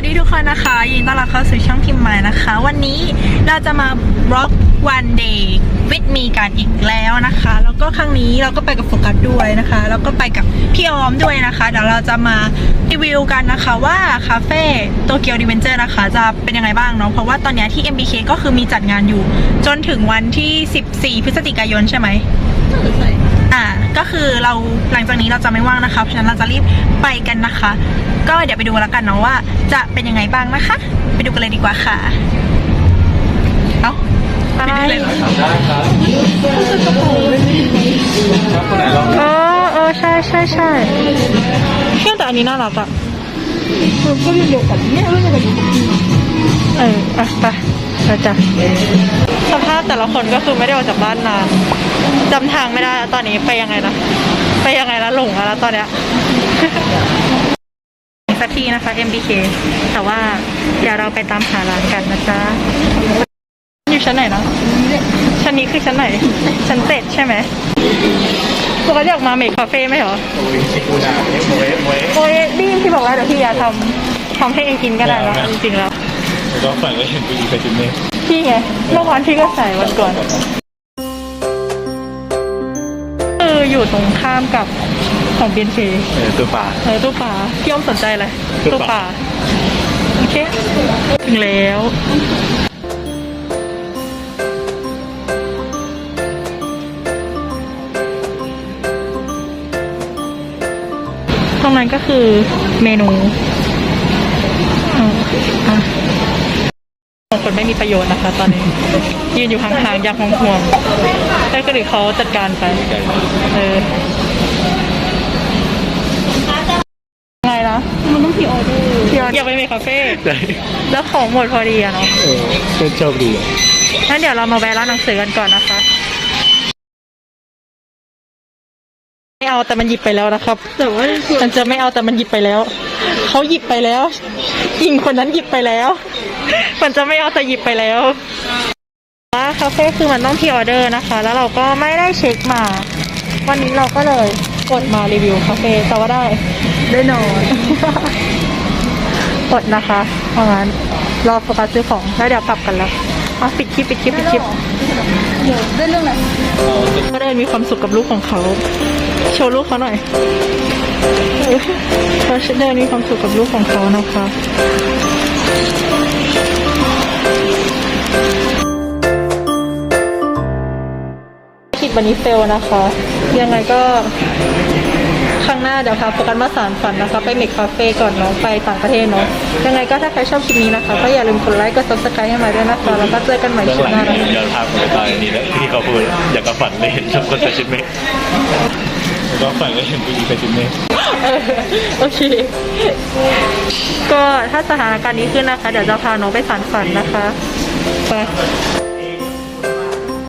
วัสดีทุกคนนะคะ ยินดีต้อนรับเข้าสู่ช่องพิมพ์ม่นะคะ วันนี้เราจะมาบล็อก one day with me กันอีกแล้วนะคะ แล้วก็ครั้งนี้เราก็ไปกับโฟกัสด้วยนะคะ แล้วก็ไปกับพี่ออมด้วยนะคะ เดี๋ยวเราจะมารีวิวกันนะคะว่าคาเฟ่โตเกียวดิเวนเจอร์นะคะ จะเป็นยังไงบ้างเนาะ เพราะว่าตอนนี้ที่ MBK ก็คือมีจัดงานอยู่ จนถึงวันที่ 14 พฤศจิกายนใช่ไหม อ่าก็คือเราหลังจากนี้เราจะไม่ว่างนะคะเพราะฉะนั้นเราจะรีบไปกันนะคะ ก็เดี๋ยวไปดูแล้วกันเนาะว่า จะเป็นยังไงบ้างนะคะ ไปดูกันเลยดีกว่าค่ะเอ้าอะไรได้ครับครับคนไหนลองเออเออใช่ใช่ใช่เชื่อแต่อันนี้น่ารักอะเอออะไปไปจ้ะสภาพแต่ละคนก็คือไม่ได้ออกจากบ้านนาน จำทางไม่ได้แล้วตอนนี้ไปยังไงนะไปยังไงแล้วหลงแล้วตอนเนี้ย สักทีนะคะ MBK แต่ว่าเดี๋ยวเราไปตามหาร้านกันนะจ๊ะอยู่ชั้นไหนนะชั้นนี้คือชั้นไหน ชั้นเจ็ดใช่ไหมปกติอยากมาเมคคาเฟ่ไหมเหรอโอ้ยชิคูนาเนี่ยโมเอะโมเอะโอ้ยไดีพี่บอกแล้วเดี๋ยวพี่อยากทำทำให้เองกินก็ได้นะจริงๆแล้วแล้วก็ฝันก็เห็นผู้หญิงไปจิมเน่พี่ไงเมื่อวานพี่ก็ใส่วันก่อน ออยู่ตรงข้ามกับของเบียนเคเออตัวป่าเออตู้ปลาพี่อ้อมสนใจเลยตู้ตู้ปปลาลาโอเค ถึงแล้ว ตรงนั้นก็คือเมนูอะอะ ของคนไม่มีประโยชน์นะคะตอนนี้ ยืนอยู่ห่างๆอยากห่วงๆแต่ก็เดี๋ยวเขาจัดการไปเออไงนะมันต้องพีออเดอร์พีอออยากไปเมคคาเฟ่ใช่แล้วของหมดพอดีอะเนาะเออเป็นโชคดีอะงั้นเดี๋ยวเรามาแวะร้านหนังสือกันก่อนนะคะ ไม่เอาแต่มันหยิบไปแล้วนะครับแต่ว่ามันจะไม่เอาแต่มันหยิบไปแล้ว เขาหยิบไปแล้วอิงคนนั้นหยิบไปแล้ว มันจะไม่เอาแต่หยิบไปแล้วว่าคาเฟ่คือมันต้องพรีออเดอร์นะคะ แล้วเราก็ไม่ได้เช็คมา วันนี้เราก็เลยกดมารีวิวคาเฟ่แต่ว่าได้ได้นอนกดนะคะเพราะงั้นรอโฟกัสซื้อของแล้วเดี๋ยวกลับกันแล้วอ๋อปิดคลิปปิดคลิปปิดคลิปได้เรื่องไหน ก็ได้มีความสุขกับลูกของเขา โชว์ลูกเขาหน่อยเขาได้มีความสุขกับลูกของเขานะคะคิดวันนี้เฟลนะคะ ยังไงก็ น้าเดี๋ยวพาโฟกัสมาสารฝันนะคะ ไปเมกคาเฟ่ก่อนเนาะไปต่างประเทศเนาะยังไงก็ถ้าใครชอบคลิปนี้นะคะ ก็อย่าลืมกดไลค์กด subscribe ให้มาด้วยนะคะแล้วก็เจอกันใหม่เบื้องคลิหปลังหน้านะคะย้อนภาพไปตอนนี้แล้วที่เขาพูดอยากกับฝันเลยเห็นชอบคนใส่ชุดเมฆแล้วก็ฝันก็เห็นผู้หญิงใส่ชุดเมฆ เออโอเค ก็ถ้าสถานการณ์นี้ขึ้นนะคะ เดี๋ยวจะพาน้องไปสารฝันนะคะ ไป